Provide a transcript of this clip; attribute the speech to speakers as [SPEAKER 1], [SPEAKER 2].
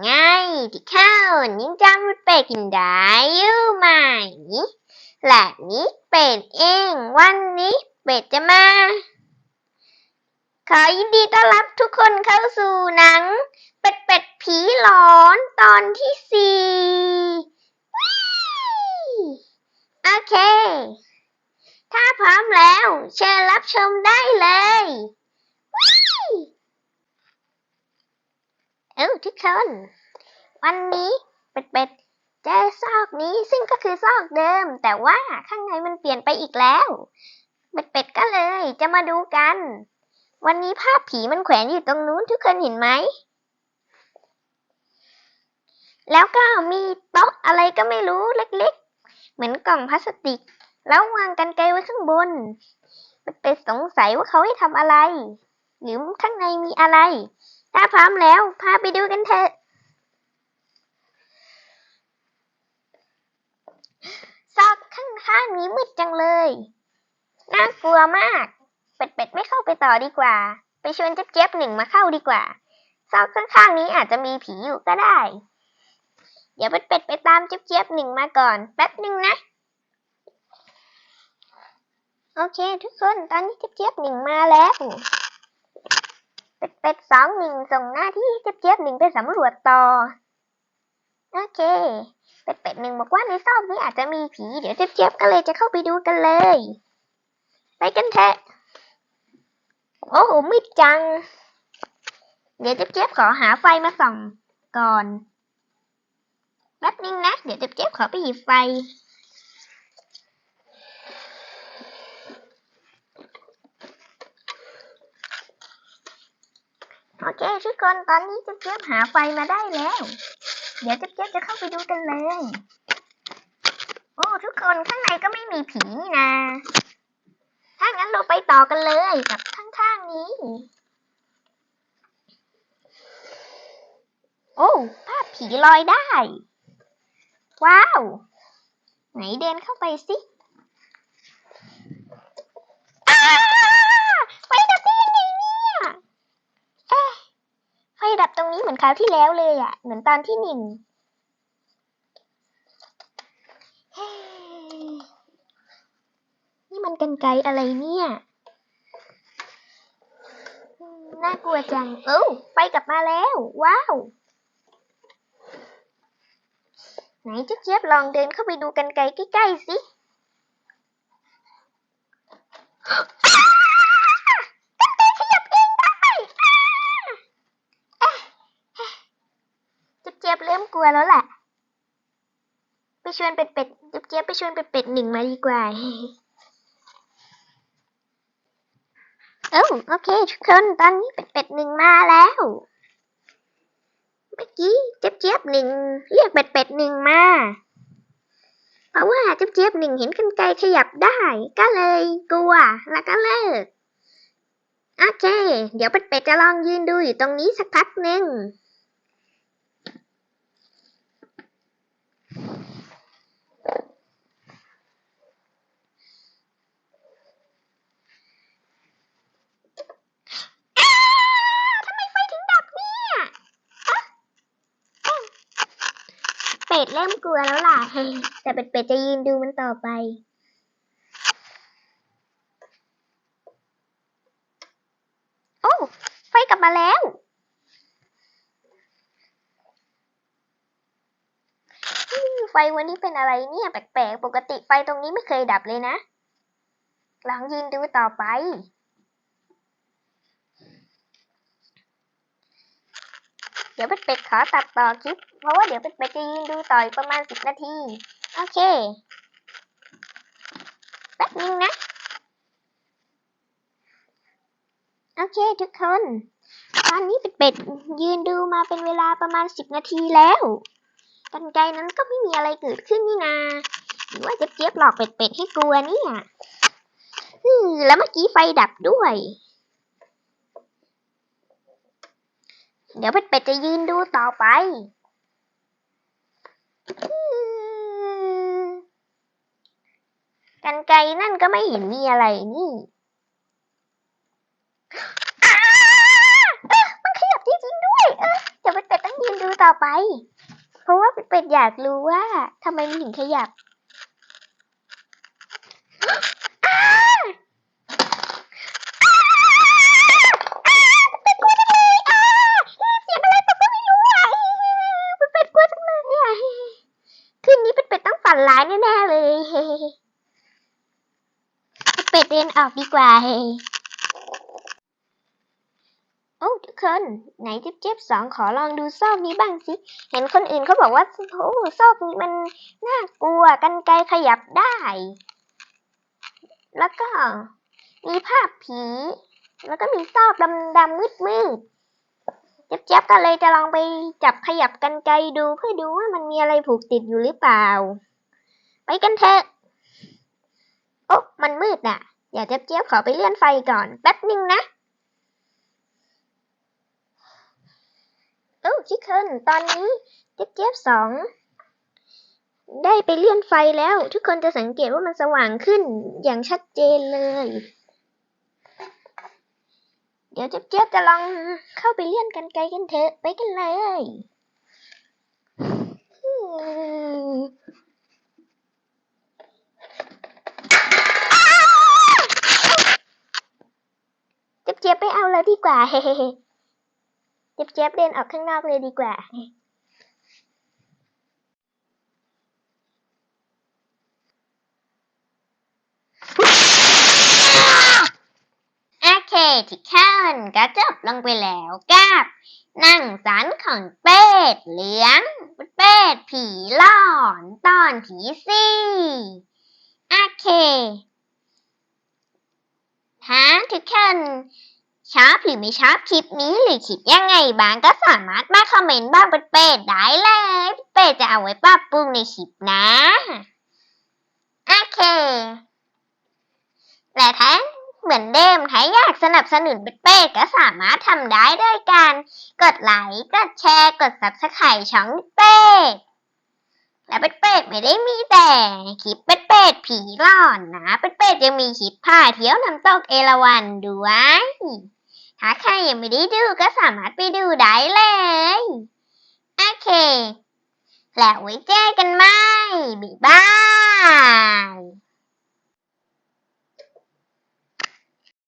[SPEAKER 1] ไงที่เข้ายังจำมันเป็ดกินได้ยู่ไหมและนี้เป็ดเอง วันนี้เป็ดจะมา ขอยินดีต้อนรับทุกคนเข้าสู่หนัง เป็ดเป็ดผีหลอนตอนที่สี่โอเค ถ้าพร้อมแล้ว เชิญรับชมได้เลยวิเอ้า ทุกคน วันนี้เป็ดเป็ดเจอซอกนี้ซึ่งก็คือซอกเดิม แต่ว่าข้างในมันเปลี่ยนไปอีกแล้ว เป็ดเป็ดก็เลยจะมาดูกัน วันนี้ภาพผีมันแขวนอยู่ตรงนู้นทุกคนเห็นไหม แล้วก็มีโต๊ะอะไรก็ไม่รู้เล็กๆ เหมือนกล่องพลาสติก แล้ววางกันไกลไว้ข้างบน เป็ดเป็ดสงสัยว่าเขาให้ทำอะไร หรือข้างในมีอะไร ถ้าพร้อมแล้ว พาไปดูกันเถอะ ซอกข้างๆนี้มืดจังเลย น่ากลัวมาก เป็ดเป็ดไม่เข้าไปต่อดีกว่า ไปชวนเจ๊บเจ๊บหนึ่งมาเข้าดีกว่า ซอกข้างๆนี้อาจจะมีผีอยู่ก็ได้ เดี๋ยวเป็ดเป็ดไปตามเจ๊บเจ๊บหนึ่งมาก่อน แป๊บหนึ่งนะโอเค ทุกคน ตอนนี้เจ๊บเจ๊บหนึ่งมาแล้ว เป็ดสองหนึ่งส่งหน้าที่เจ๊บเจ๊บหนึ่งไปสำรวจต่อ โอเค เป็ดเป็ดหนึ่งบอกว่าในซอกนี้อาจจะมีผี เดี๋ยวเจ๊บเจ๊บก็เลยจะเข้าไปดูกันเลย ไปกันเถอะโอ้โหมืดจัง เดี๋ยวเจ๊บเจ๊บขอหาไฟมาส่องก่อนแป๊บนึงนะ เดี๋ยวเจ๊บเจ๊บขอไปหยิบไฟ เคทุกคนตอนนี้เจ๊บเจ๊บหาไฟมาได้แล้ว เดี๋ยวเจ๊บเจ๊บจะเข้าไปดูกันเลย โอ้ทุกคนข้างในก็ไม่มีผีนี่นะ ถ้างั้นเราไปต่อกันเลยกับข้างๆนี้ โอ้ภาพผีลอยได้ ว้าว ไหนเดินเข้าไปสิ อนคราวที่แล้วเลยอะเหมือนตอนที่หนึ่งนี่มันกันไกอะไรเนี่ย น่ากลัวจัง เอ้าไฟกลับมาแล้ว ว้าว ไหนเจ๊บเจี๊ยบลองเดินเข้าไปดูกันไกลใกล้ๆสิกันไกลขยับเองได้อ่าเอ๊ะเเจี๊ยบเริ่มกลัวแล้วแหละ ไปชวนเป็ดเป็ดๆเจ๊บเจี๊ยบไปชวนเป็ดเป็ดๆหนึ่งมาดีกว่าเอ้าโอเคทุกคนตอนนี้เป็ดเป็ดๆหนึ่งมาแล้ว เมื่อกี้เจี๊ยบเจี๊ยบหนึ่งเรียกเป็ดเป็ดหนึ่งมาเพราะว่าเจี๊ยบเจี๊ยบหนึ่งเห็นกันไกลขยับได้ ก็เลยกลัวแล้วก็เลิกโอเค เดี๋ยวเป็ดเป็ดจะลองยืนดูอยู่ตรงนี้สักพักหนึ่ง อ้าทำไมไฟถึงดับเนี่ยอะเอ้าเป็ ดเริ่มกลัวแล้วล่ะ แต่เป็ดเป็ดจะยืนดูมันต่อไป โอ้ไฟกลับมาแล้ว ไฟวันนี้เป็นอะไรเนี่ยแปลกๆ ปกติไฟตรงนี้ไม่เคยดับเลยนะ ลองยืนดูต่อไป เดี๋ยวเป็ดเป็ดขอตัดต่อคลิป เพราะว่าเดี๋ยวเป็ดเป็ดจะยืนดูต่ออีกประมาณสิบนาที โอเค แป๊บนึงนะ โอเคทุกคน ตอนนี้เป็ดเป็ดยืนดูมาเป็นเวลาประมาณสิบนาทีแล้วกันไกนั้นก็ไม่มีอะไรเกิดขึ้นนี่นาหรือว่าจะเจี๊ยบหลอกเป็ดเป็ดให้กลัวเนี่ยแล้วเมื่อกี้ไฟดับด้วย เดี๋ยวเป็ดเป็ดจะยืนดูต่อไปกันไกลนั่นก็ไม่เห็นมีอะไรนี่อะมันขยับจริงๆด้วย เออเดี๋ยวเป็ดเป็ดต้องยืนดูต่อไป เพราะว่าเป็ดเป็ดอยากรู้ว่าทำไมมันถึงขยับ อนร้ายแน่ๆเลย เป็ดเดินออกดีกว่าเฮ้ยโอ้ทุกคน ไหนเจ็บๆสองขอลองดูซอกนี้บ้างสิ เห็นคนอื่นเขาบอกว่าโอ้ซอกนี้มันน่ากลัวกันไกลขยับได้ แล้วก็มีภาพผี แล้วก็มีซอกดำๆมืดๆเจ็บๆก็เลยจะลองไปจับขยับกันไกลดูเพื่อดูว่ามันมีอะไรผูกติดอยู่หรือเปล่า ไปกันเถอะ โอ๊ะมันมืดน่ะเดี๋ยวเจี๊ยบๆขอไปเลื่อนไฟก่อนแป๊บหนึ่งนะโอ้ชิคเคิลตอนนี้เจี๊ยบสองได้ไปเลื่อนไฟแล้ว ทุกคนจะสังเกตว่ามันสว่างขึ้นอย่างชัดเจนเลย เดี๋ยวเจี๊ยบจะลองเข้าไปเลื่อนกันไกลกันเถอะไปกันเลย จี๊ยบไม่เอาแล้วดีกว่า เฮ้เจี๊ยบเดินออกข้างนอกเลยดีกว่าโอเคทุกคนก็จบลงไปแล้วกับนั่งสันของเป็ดเหลือง เป็ดผีหลอนตอนที่สี่โอเคฮะทุกคน ชอบหรือไม่ชอบคลิปนี้หรือคิดยังไงบ้างก็สามารถมาคอมเมนต์บ้างเป็นเป็ดได้เลยเป็ดจะเอาไว้ปรับปรุงในคลิปนะโอเค และถ้าเหมือนเดิมถ้าอยากสนับสนุนเป็ดเป็ดก็สามารถทำได้ด้วยการกดไลค์กดแชร์กด subscribe ช่องเป็ดและเป็ดเป็ดไม่ได้มีแต่คลิปเป็ดเป็ดผีหลอนนะ เป็ดเป็ดยังมีคลิปพาเที่ยวน้ำตกเอราวัณด้วย ถ้าใครยังไม่ได้ดูก็สามารถไปดูได้เลย โอเค แล้วไว้เจอกันใหม่บ๊ายบาย